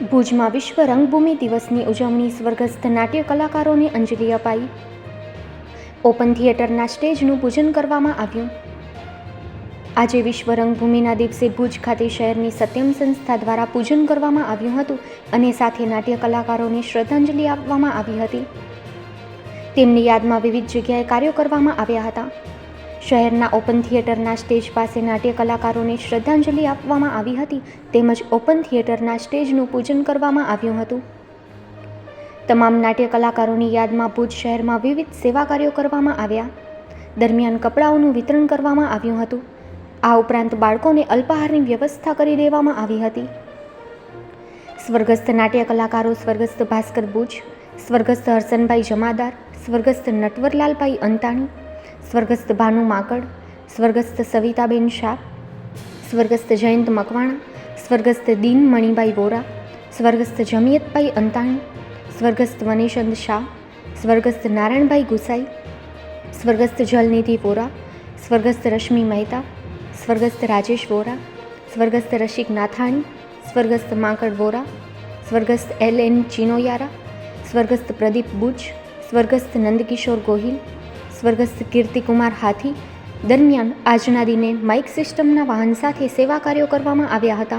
ભુજમાં વિશ્વ રંગભૂમિ દિવસની ઉજવણી સ્વર્ગસ્થ નાટ્ય કલાકારોને અંજલિ અપાઈ. ઓપન થિયેટરના સ્ટેજનું પૂજન કરવામાં આવ્યું. આજે વિશ્વ રંગભૂમિના દિવસે ભુજ ખાતે શહેરની સત્યમ સંસ્થા દ્વારા પૂજન કરવામાં આવ્યું હતું અને સાથે નાટ્ય કલાકારોને શ્રદ્ધાંજલિ આપવામાં આવી હતી. તેમની યાદમાં વિવિધ જગ્યાએ કાર્યો કરવામાં આવ્યા હતા. શહેરના ઓપન થિયેટરના સ્ટેજ પાસે નાટ્ય કલાકારોને શ્રદ્ધાંજલિ આપવામાં આવી હતી તેમજ ઓપન થિયેટરના સ્ટેજનું પૂજન કરવામાં આવ્યું હતું. તમામ નાટ્ય કલાકારોની યાદમાં ભુજ શહેરમાં વિવિધ સેવા કાર્યો કરવામાં આવ્યા. દરમિયાન કપડાઓનું વિતરણ કરવામાં આવ્યું હતું. આ ઉપરાંત બાળકોને અલ્પાહારની વ્યવસ્થા કરી દેવામાં આવી હતી. સ્વર્ગસ્થ નાટ્ય કલાકારો સ્વર્ગસ્થ ભાસ્કર ભુજ, સ્વર્ગસ્થ હરસનભાઈ જમાદાર, સ્વર્ગસ્થ નટવરલાલભાઈ અંતાણી સ્વર્ગસ્થ ભાનુ માકડ, સ્વર્ગસ્થ સવિતાબેન શાહ, સ્વર્ગસ્થ જયંત મકવાણા, સ્વર્ગસ્થ દીન મણિભાઈ વોરા, સ્વર્ગસ્થ જમિયતભાઈ અંતાણી, સ્વર્ગસ્થ વનેશંદ શાહ, સ્વર્ગસ્થ નારાયણભાઈ ગુસાઈ, સ્વર્ગસ્થ જલનિધિ વોરા, સ્વર્ગસ્થ રશ્મિ મહેતા, સ્વર્ગસ્થ રાજેશ વોરા, સ્વર્ગસ્થ રસિક નાથાણી, સ્વર્ગસ્થ માંકડ વોરા, સ્વર્ગસ્થ એલ એન ચિનોયારા, સ્વર્ગસ્થ પ્રદીપ બુચ સ્વર્ગસ્થ નંદકિશોર ગોહિલ સ્વર્ગસ્થ કીર્તિકુમાર હાથી દરમિયાન આજના દિને માઇક સિસ્ટમના વાહન સાથે સેવા કાર્યો કરવામાં આવ્યા હતા.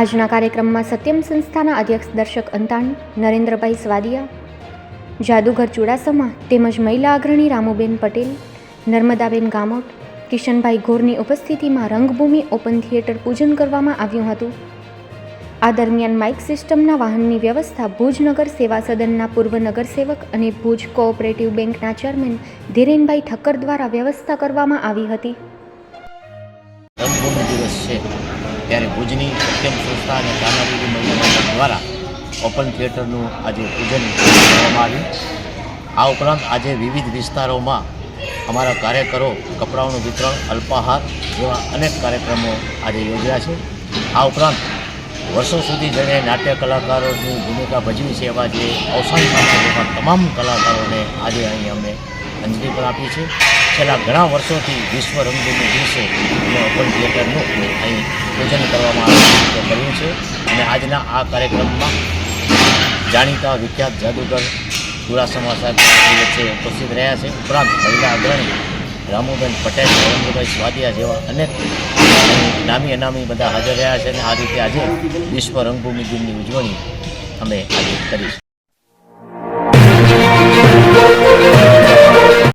આજના કાર્યક્રમમાં સત્યમ સંસ્થાના અધ્યક્ષ દર્શક અંતાણી, નરેન્દ્રભાઈ સ્વાદિયા, જાદુગર ચુડાસમા તેમજ મહિલા અગ્રણી રામુબેન પટેલ, નર્મદાબેન ગામોટ, કિશનભાઈ ઘોરની ઉપસ્થિતિમાં રંગભૂમિ ઓપન થિયેટર પૂજન કરવામાં આવ્યું હતું. આ દરમિયાન માઇક સિસ્ટમના વાહનની વ્યવસ્થા ભુજનગર સેવા સદનના પૂર્વ નગરસેવક અને ભુજ કોઓપરેટિવ બેંકના ચેરમેન ધીરેનભાઈ ઠક્કર દ્વારા વ્યવસ્થા કરવામાં આવી હતી. રંગભૂમિ દિવસ છે. ત્યારે ભુજની સત્યમ સંસ્થા અને કાનાબીરી મહિલા દ્વારા ઓપન થિયેટરનું આજે પૂજન કરવામાં આવ્યું. આ ઉપરાંત આજે વિવિધ વિસ્તારોમાં અમારા કાર્યકરો કપડાઓનું વિતરણ, અલ્પાહાર જેવા અનેક કાર્યક્રમો આજે યોજ્યા છે. આ ઉપરાંત વર્ષો સુધી જેણે નાટ્ય કલાકારોની ભૂમિકા ભજવી છે એવા જે અવસાન પામ્યા એવા તમામ કલાકારોને આજે અહીં અમે અંજલિ પણ આપી છે છેલ્લા ઘણા વર્ષોથી વિશ્વ રંગભૂમિ દિવસે ઓપન થિયેટરનું અહીં પૂજન કરવામાં આવ્યું કર્યું છે અને આજના આ કાર્યક્રમમાં જાણીતા વિખ્યાત જાદુગર ચુડાસમા સાહેબ વચ્ચે ઉપસ્થિત રહ્યા છે. ઉપરાંત મહિલા અગ્રણી રામુબેન પટેલ નરેન્દ્રભાઈ સ્વાદિયા જેવા અનેક નામી અનામી બધા હાજર રહ્યા છે અને આ રીતે આજે વિશ્વ રંગભૂમિ દિનની ઉજવણી અમે આજે કરીશું.